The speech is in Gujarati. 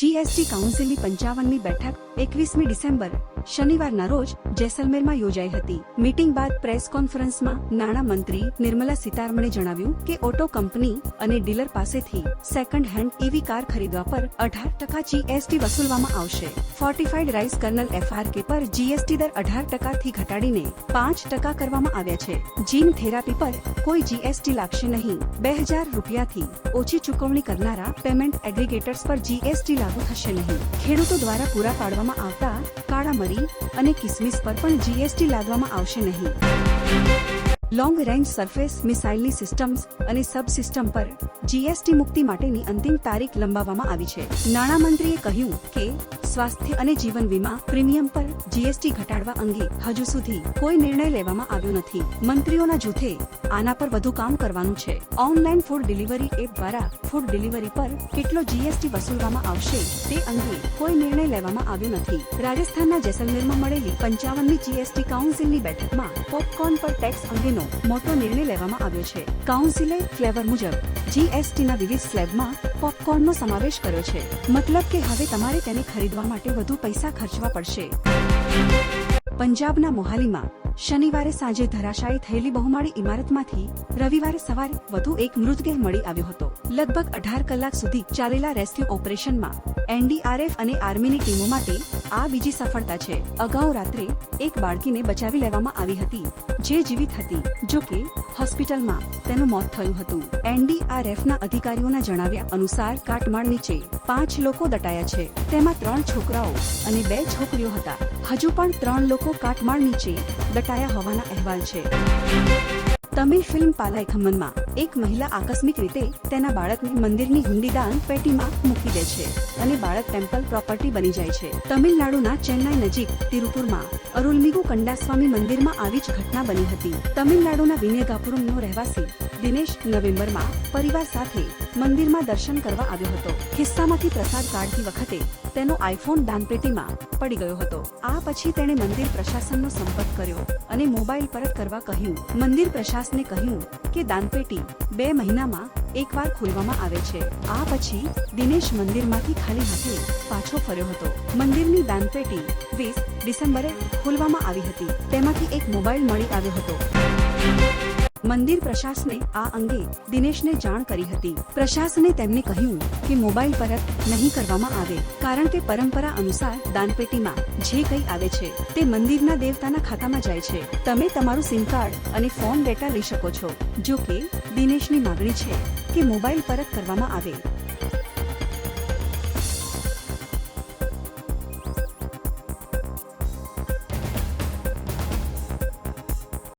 જીએસટી કાઉન્સિલની પંચાવનમી બેઠક એકવીસમી ડિસેમ્બર શનિવારના રોજ જેસલમેરમાં યોજાઈ હતી. મીટિંગ બાદ પ્રેસ કોન્ફરન્સમાં નાણાં મંત્રી નિર્મલા સીતારમણે જણાવ્યું કે ઓટો કંપની અને ડીલર પાસેથી સેકન્ડ હેન્ડ ઈવી કાર ખરીદવા પર અઢાર ટકા જીએસટી વસૂલવામાં આવશે. ફોર્ટિફાઈડ રાઈસ કર્નલ એફઆરકે પર જીએસટી દર અઢાર ટકાથી ઘટાડીને પાંચ ટકા કરવામાં આવ્યા છે. જીન થેરાપી પર કોઈ જીએસટી લાગશે નહીં. બે હજાર રૂપિયાથી ઓછી ચૂકવણી કરનારા પેમેન્ટ એગ્રીગેટર્સ પર જીએસટી લાગુ થશે નહીં. ખેડૂતો દ્વારા પૂરા પાડવામાં આવતા કાળા મરી અને કિસમિસ પર પણ જીએસટી લાદવામાં આવશે નહીં. લોંગ રેન્જ સરફેસ મિસાઇલની સિસ્ટમ્સ અને સબ સિસ્ટમ પર જીએસટી મુક્તિ માટેની અંતિમ તારીખ લંબાવવામાં આવી છે. નાણામંત્રીએ કહ્યું કે સ્વાસ્થ્ય અને જીવન વીમા પ્રીમિયમ પર જીએસટી ઘટાડવા અંગે હજુ સુધી કોઈ નિર્ણય લેવામાં આવ્યો નથી. મંત્રીઓના જૂથે આના પર વધુ કામ કરવાનું છે. ઓનલાઈન ફૂડ ડિલિવરી એપ દ્વારા ફૂડ ડિલિવરી પર કેટલો જીએસટી વસૂલવામાં આવશે તે અંગે કોઈ નિર્ણય લેવામાં આવ્યો નથી. રાજસ્થાનના જેસલમેરમાં મળેલી પંચાવનમી જીએસટી કાઉન્સિલની બેઠકમાં પોપકોર્ન પર ટેક્સ અંગેનો મોટો નિર્ણય લેવામાં આવ્યો છે. કાઉન્સિલે ફ્લેવર મુજબ જીએસટીના વિવિધ સ્લેબમાં પોપકોર્નનો સમાવેશ કર્યો છે. મતલબ કે હવે તમારે તેને ખરીદવા માટે વધુ પૈસા ખર્ચવા પડશે. પંજાબના મોહાલીમાં શનિવારે સાંજે ધરાશાયી થયેલી બહુમાળી ઇમારતમાંથી રવિવારે સવારે વધુ એક મૃતદેહ મળી આવ્યો હતો. લગભગ અઢાર કલાક સુધી ચાલેલા રેસ્ક્યુ ઓપરેશનમાં એનડીઆરએફ અને આર્મીની ટીમો માટે આ બીજી સફળતા છે. અગાઉ રાત્રે એક બાળકીને બચાવી લેવામાં આવી હતી, જે જીવિત હતી, જો કે હોસ્પિટલમાં તેનું મોત થયું હતું. એનડીઆરએફના અધિકારીઓના જણાવ્યા અનુસાર કાટમાળ નીચે પાંચ લોકો દટાયા છે. તેમાં ત્રણ છોકરાઓ અને બે છોકરીઓ હતા. હજુ પણ ત્રણ લોકો કાટમાળ નીચે દટાયા હોવાના અહેવાલ છે. તમિલ ફિલ્મ પાલાઈ ખમ્મનમાં એક મહિલા આકસ્મિક રીતે તેના બાળકને મંદિરની હુંડી દાન પેટીમાં મૂકી દે છે અને બાળક ટેમ્પલ પ્રોપર્ટી બની જાય છે. તમિલનાડુના ચેન્નાઈ નજીક તિરુપુરમાં અરુલમિગુ કંડાસ્વામી મંદિરમાં આવી જ ઘટના બની હતી. તમિલનાડુના વિનેગાપુરમનો રહેવાસી દિનેશ નવેમ્બરમાં પરિવાર સાથે મંદિરમાં દર્શન કરવા આવ્યો હતો. ખિસ્સામાંથી પ્રસાદ કાઢતી વખતે તેનો આઈફોન દાનપેટીમાં પડી ગયો હતો. આ પછી તેણે મંદિર પ્રશાસનનો સંપર્ક કર્યો અને મોબાઈલ પરત કરવા કહ્યું. મંદિર પ્રશાસને કહ્યું કે દાનપેટી બે મહિનામાં એકવાર ખોલવામાં આવે છે. આ પછી દિનેશ મંદિરમાંથી ખાલી હાથે પાછો ફર્યો હતો. મંદિરની દાનપેટી વીસ ડિસેમ્બરે ખોલવામાં આવી હતી. તેમાંથી એક મોબાઈલ મળી આવ્યો હતો. મંદિર પ્રશાસને આ અંગે દિનેશને જાણ કરી હતી. પ્રશાસને તેમને કહ્યું કે મોબાઈલ પરત નહીં કરવામાં આવે, કારણ કે પરંપરા અનુસાર દાનપેટીમાં જે કંઈ આવે છે, તે મંદિરના દેવતાના ખાતામાં જાય છે. તમે તમારું સિમ કાર્ડ અને ફોન ડેટા લઈ શકો છો. જો કે, દિનેશની માગણી છે કે મોબાઈલ પરત કરવામાં આવે.